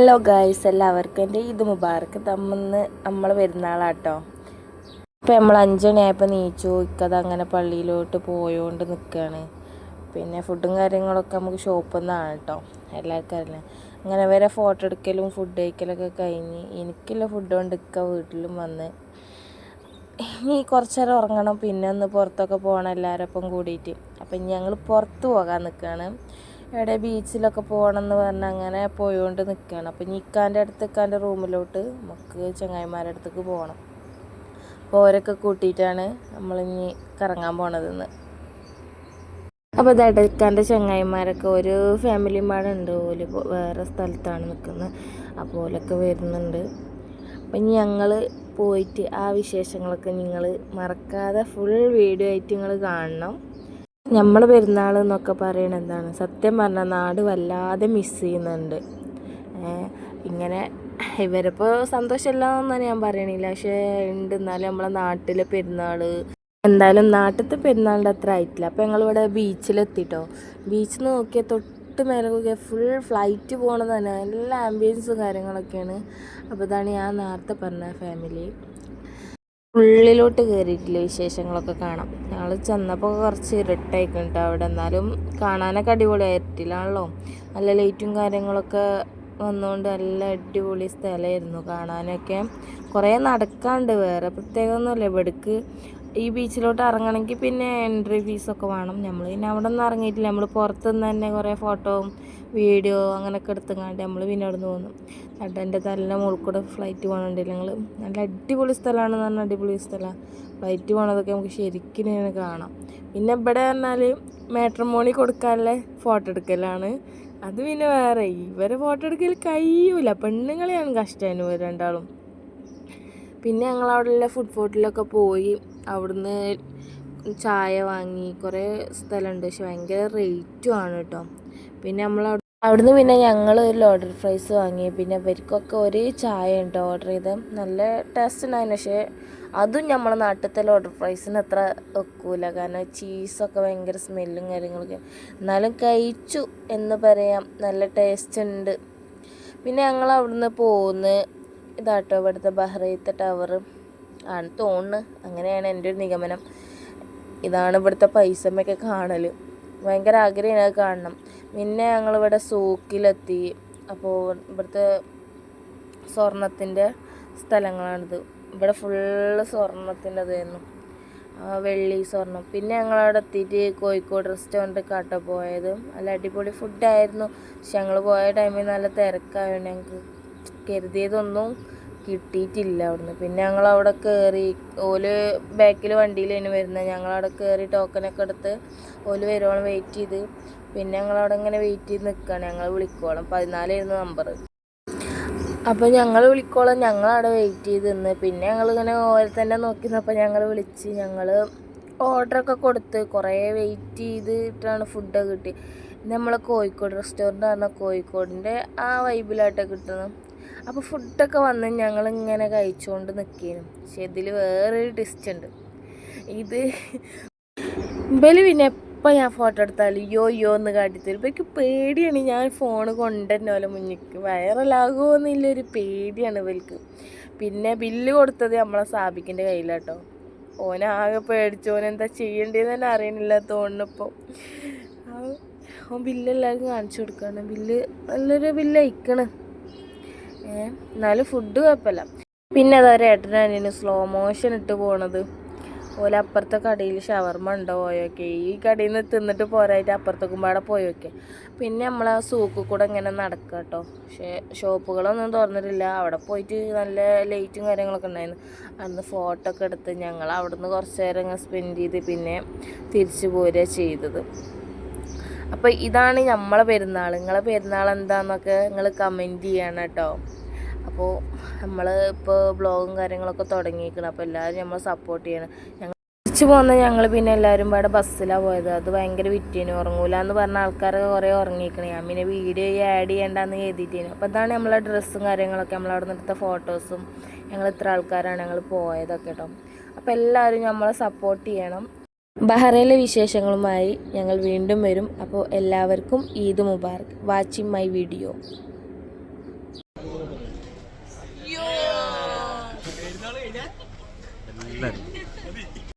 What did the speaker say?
Hello guys എല്ലാവർക്കും എന്റെ ഇത് മുബാർക്ക് തമ്മിന്ന് നമ്മൾ പെരുന്നാളാട്ടോ. ഇപ്പം നമ്മൾ അഞ്ചണിയായപ്പോൾ നീച്ചു. ഇക്കത് അങ്ങനെ പള്ളിയിലോട്ട് പോയോണ്ട് നിൽക്കുകയാണ് പിന്നെ ഫുഡും കാര്യങ്ങളൊക്കെ നമുക്ക് ഷോപ്പിൽ നിന്നാണ് കേട്ടോ എല്ലാവർക്കും അറിയില്ല അങ്ങനെ വരെ ഫോട്ടോ എടുക്കലും ഫുഡ് കഴിക്കലൊക്കെ കഴിഞ്ഞ് എനിക്കുള്ള ഫുഡ് കൊണ്ട് ഇക്ക വീട്ടിലും വന്ന്. ഇനി കുറച്ച് നേരം ഉറങ്ങണം. പിന്നെ ഒന്ന് പുറത്തൊക്കെ പോകണം എല്ലാവരും ഒപ്പം കൂടിയിട്ട്. അപ്പം ഞങ്ങൾ പുറത്ത് പോകാൻ നിൽക്കുകയാണ് എവിടെ ബീച്ചിലൊക്കെ പോകണം എന്ന് പറഞ്ഞ് അങ്ങനെ പോയോണ്ട് നിൽക്കുകയാണ് അപ്പം ഇനി ഇക്കാന്റെ അടുത്ത് ഇക്കാന്റെ റൂമിലോട്ട് നമുക്ക് ചങ്ങായിമാരുടെ അടുത്തേക്ക് പോകണം. അപ്പോൾ അവരൊക്കെ കൂട്ടിയിട്ടാണ് നമ്മളിനി കറങ്ങാൻ പോണതെന്ന്. അപ്പോൾ ഇതായിട്ട് ഇക്കാന്റെ ചങ്ങായിമാരൊക്കെ ഒരു ഫാമിലിമാരുണ്ട് ഓൽ വേറെ സ്ഥലത്താണ് നിൽക്കുന്നത് അപ്പോൾ ഓലൊക്കെ വരുന്നുണ്ട്. അപ്പം ഞങ്ങൾ പോയിട്ട് ആ വിശേഷങ്ങളൊക്കെ നിങ്ങൾ മറക്കാതെ ഫുൾ വീഡിയോ ആയിട്ട് നിങ്ങൾ കാണണം. നമ്മൾ പെരുന്നാൾ എന്നൊക്കെ പറയണത് എന്താണ് സത്യം പറഞ്ഞാൽ നാട് വല്ലാതെ മിസ് ചെയ്യുന്നുണ്ട്. ഇങ്ങനെ ഇവരിപ്പോൾ സന്തോഷമില്ലാന്നൊന്നും ഞാൻ പറയണില്ല. പക്ഷേ ഉണ്ട് എന്നാലും നമ്മളെ നാട്ടിലെ പെരുന്നാൾ എന്തായാലും നാട്ടിലത്തെ പെരുന്നാളിന്റെ അത്ര ആയിട്ടില്ല. അപ്പോൾ ഞങ്ങളിവിടെ ബീച്ചിലെത്തിട്ടോ. ബീച്ചിൽ നിന്ന് നോക്കിയാൽ തൊട്ട് മേലെ ഫുൾ ഫ്ലൈറ്റ് പോകണത് തന്നെ എല്ലാ ആംബിയൻസും കാര്യങ്ങളൊക്കെയാണ്. അപ്പോൾ ഇതാണ് ഞാൻ നേരത്തെ പറഞ്ഞ ഫാമിലി ഉള്ളിലോട്ട് കയറിയിട്ടില്ല വിശേഷങ്ങളൊക്കെ കാണാം ഞങ്ങൾ ചെന്നപ്പോൾ കുറച്ച് ഇരുട്ടായിക്കും കേട്ടോ അവിടെ. എന്നാലും കാണാനൊക്കെ അടിപൊളിയായിട്ടില്ലാണല്ലോ നല്ല ലൈറ്റും കാര്യങ്ങളൊക്കെ വന്നുകൊണ്ട് നല്ല അടിപൊളി സ്ഥലമായിരുന്നു കാണാനൊക്കെ. കുറേ നടക്കാണ്ട് വേറെ പ്രത്യേകമൊന്നുമില്ല ഇവിടേക്ക് ഈ ബീച്ചിലോട്ട് ഇറങ്ങണമെങ്കിൽ പിന്നെ എൻട്രി ഫീസൊക്കെ വേണം. നമ്മൾ പിന്നെ അവിടെ നിന്ന് ഇറങ്ങിയിട്ടില്ല നമ്മൾ പുറത്തുനിന്ന് തന്നെ കുറേ ഫോട്ടോയും വീഡിയോ അങ്ങനെയൊക്കെ എടുത്തുങ്ങാണ്ട് നമ്മൾ പിന്നെ അവിടെ നിന്ന് പോകുന്നു അഡന്റെ നല്ല മുകളിൽ ഫ്ലൈറ്റ് പോകണുണ്ടല്ലോ ഞങ്ങൾ നല്ല അടിപൊളി സ്ഥലമാണെന്ന് പറഞ്ഞാൽ അടിപൊളി സ്ഥലമാണ് ഫ്ലൈറ്റ് പോകണതൊക്കെ നമുക്ക് ശരിക്കും ഇങ്ങനെ കാണാം. പിന്നെ ഇവിടെ പറഞ്ഞാൽ മേട്രമോണി കൊടുക്കാനുള്ള ഫോട്ടോ എടുക്കലാണ്. അത് പിന്നെ വേറെ. ഇവരെ ഫോട്ടോ എടുക്കൽ കഴിയൂല. പെണ്ണുങ്ങളെയാണ് കഷ്ടമാണ് ഇവർ രണ്ടാളും. പിന്നെ ഞങ്ങൾ അവിടെയുള്ള ഫുഡ് ഫോർട്ടിലൊക്കെ പോയി അവിടുന്ന് ചായ വാങ്ങി. കുറേ സ്ഥലമുണ്ട് പക്ഷെ ഭയങ്കര റേറ്റും ആണ് കേട്ടോ പിന്നെ നമ്മൾ അവിടുന്ന് പിന്നെ ഞങ്ങൾ ഒരു ലോഡർ ഫ്രൈസ് വാങ്ങി. പിന്നെ ഇവർക്കൊക്കെ ഒരേ ചായ ഉണ്ട് ഓർഡർ ചെയ്ത്. നല്ല ടേസ്റ്റ് ഉണ്ടായിരുന്നു. പക്ഷേ അതും നമ്മളെ നാട്ടിലത്തെ ലോഡർ ഫ്രൈസിന് അത്ര വെക്കൂല. കാരണം ചീസൊക്കെ ഭയങ്കര സ്മെല്ലും കാര്യങ്ങളൊക്കെ. എന്നാലും കഴിച്ചു എന്ന് പറയാം. നല്ല ടേസ്റ്റ് ഉണ്ട്. പിന്നെ ഞങ്ങൾ അവിടുന്ന് പോകുന്ന ഇതാട്ടോ ഇവിടുത്തെ ബഹ്റൈത്തെ ടവർ ആണ് തോന്നുന്നു. അങ്ങനെയാണ് എന്റെ ഒരു നിഗമനം. ഇതാണ് ഇവിടുത്തെ പൈസമ്മയൊക്കെ കാണൽ ഭയങ്കര ആഗ്രഹമാണ് കാണണം. പിന്നെ ഞങ്ങൾ ഞങ്ങളിവിടെ സൂക്കിലെത്തി. അപ്പോൾ ഇവിടുത്തെ സ്വർണത്തിന്റെ സ്ഥലങ്ങളാണിത്. ഇവിടെ ഫുള്ള് സ്വർണത്തിന്റെതായിരുന്നു. വെള്ളി സ്വർണം. പിന്നെ ഞങ്ങളവിടെ എത്തിയിട്ട് കോഴിക്കോട് റെസ്റ്റോറന്റ് കാട്ട പോയത്. നല്ല അടിപൊളി ഫുഡായിരുന്നു പക്ഷെ ഞങ്ങൾ പോയ ടൈമിൽ നല്ല തിരക്കായതുകൊണ്ട് ഞങ്ങൾക്ക് കരുതിയതൊന്നും കിട്ടിയിട്ടില്ല അവിടുന്ന്. പിന്നെ ഞങ്ങൾ അവിടെ കയറി ഓൽ ബാക്കിൽ വണ്ടിയിലാണ് വരുന്നത് ഞങ്ങളവിടെ കയറി ടോക്കനൊക്കെ എടുത്ത് ഓൽ വരുവോളം വെയിറ്റ് ചെയ്ത് പിന്നെ ഞങ്ങളവിടെ ഇങ്ങനെ വെയിറ്റ് ചെയ്ത് നിൽക്കുകയാണ് ഞങ്ങൾ വിളിക്കോളം. പതിനാലായിരുന്നു നമ്പർ അപ്പോൾ ഞങ്ങൾ വിളിക്കോളം. ഞങ്ങളവിടെ വെയിറ്റ് ചെയ്ത് നിന്ന്. പിന്നെ ഞങ്ങൾ ഇങ്ങനെ ഓരോ തന്നെ നോക്കി നിന്നപ്പോൾ ഞങ്ങൾ വിളിച്ച് ഞങ്ങൾ ഓർഡറൊക്കെ കൊടുത്ത് കുറേ വെയിറ്റ് ചെയ്തിട്ടാണ് ഫുഡൊക്കെ കിട്ടി. നമ്മളെ കോഴിക്കോട് റെസ്റ്റോറന്റ് പറഞ്ഞാൽ കോഴിക്കോടിന്റെ ആ വൈബിലായിട്ടൊക്കെ കിട്ടുന്നത്. അപ്പോൾ ഫുഡൊക്കെ വന്ന് ഞങ്ങളിങ്ങനെ കഴിച്ചുകൊണ്ട് നിൽക്കുന്നു പക്ഷെ ഇതിൽ വേറൊരു ടിസ്റ്റ് ഉണ്ട്. ഇത് ഇവൽ പിന്നെ എപ്പോൾ ഞാൻ ഫോട്ടോ എടുത്താലും യോ യോ എന്ന് കാട്ടിത്തരും. ഇപ്പം എനിക്ക് പേടിയാണ്. ഞാൻ ഫോൺ കൊണ്ടുതന്നെ പോലെ മുന്നിക്ക് വൈറലാകുമോ എന്നുള്ളൊരു പേടിയാണ് ഇവർക്ക് പിന്നെ ബില്ല് കൊടുത്തത് നമ്മളെ സാബിക്കിന്റെ കയ്യിലാട്ടോ. ഓനാകെ പേടിച്ചു. ഓൻ എന്താ ചെയ്യേണ്ടതെന്ന് തന്നെ അറിയണില്ല തോന്നുന്നിപ്പോൾ ഓൻ ബില്ല് എല്ലാവർക്കും കാണിച്ചു കൊടുക്കുകയാണ് ബില്ല് നല്ലൊരു ബില്ല് അയക്കണ്. ഏ എന്നാലും ഫുഡ് കുഴപ്പമില്ല. പിന്നെ അതാ ഏട്ടനാണ് സ്ലോ മോഷൻ ഇട്ട് പോണത്. ഓല അപ്പുറത്തെ കടയിൽ ഷവർമ ഉണ്ടോ പോയൊക്കെ. ഈ കടയിൽ നിന്ന് തിന്നിട്ട് പോരായിട്ട് അപ്പുറത്തേക്കും പാടെ പോയൊക്കെ. പിന്നെ നമ്മൾ ആ സൂക്കിൽ കൂടെ ഇങ്ങനെ നടക്കുക കേട്ടോ പക്ഷേ ഷോപ്പുകളൊന്നും തുറന്നിട്ടില്ല. അവിടെ പോയിട്ട് നല്ല ലൈറ്റും കാര്യങ്ങളൊക്കെ ഉണ്ടായിരുന്നു. അന്ന് ഫോട്ടോ ഒക്കെ എടുത്ത് ഞങ്ങൾ അവിടുന്ന് കുറച്ച് നേരം സ്പെൻഡ് ചെയ്ത് പിന്നെ തിരിച്ചു പോരുക ചെയ്തത്. അപ്പോൾ ഇതാണ് നമ്മളെ പെരുന്നാൾ നിങ്ങളെ പെരുന്നാൾ എന്താണെന്നൊക്കെ നിങ്ങൾ കമന്റ് ചെയ്യണം കേട്ടോ അപ്പോൾ നമ്മൾ ഇപ്പോൾ ബ്ലോഗും കാര്യങ്ങളൊക്കെ തുടങ്ങിയിരിക്കണം അപ്പോൾ എല്ലാവരും നമ്മൾ സപ്പോർട്ട് ചെയ്യണം. ഞങ്ങൾ തിരിച്ചു പോകുന്ന ഞങ്ങൾ പിന്നെ എല്ലാവരും പാടെ ബസ്സിലാണ് പോയത്. അത് ഭയങ്കര വിറ്റേനു. ഉറങ്ങൂല എന്ന് പറഞ്ഞ ആൾക്കാരൊക്കെ കുറേ ഉറങ്ങിയിരിക്കണേ ഞാൻ പിന്നെ വീഡിയോ ആഡ് ചെയ്യേണ്ടെന്ന് എഴുതിയിട്ടേനു അപ്പോൾ അതാണ് നമ്മളെ ഡ്രസ്സും കാര്യങ്ങളൊക്കെ. നമ്മൾ അവിടെ നിന്ന് എടുത്ത ഫോട്ടോസും ഞങ്ങൾ ഇത്ര ആൾക്കാരാണ് ഞങ്ങൾ പോയതൊക്കെ കേട്ടോ അപ്പോൾ എല്ലാവരും നമ്മളെ സപ്പോർട്ട് ചെയ്യണം. ബഹ്റയിലെ വിശേഷങ്ങളുമായി ഞങ്ങൾ വീണ്ടും വരും. അപ്പോൾ എല്ലാവർക്കും ഈദ് മുബാർക്ക് വാച്ചിങ് മൈ വീഡിയോ. എല്ലാവരും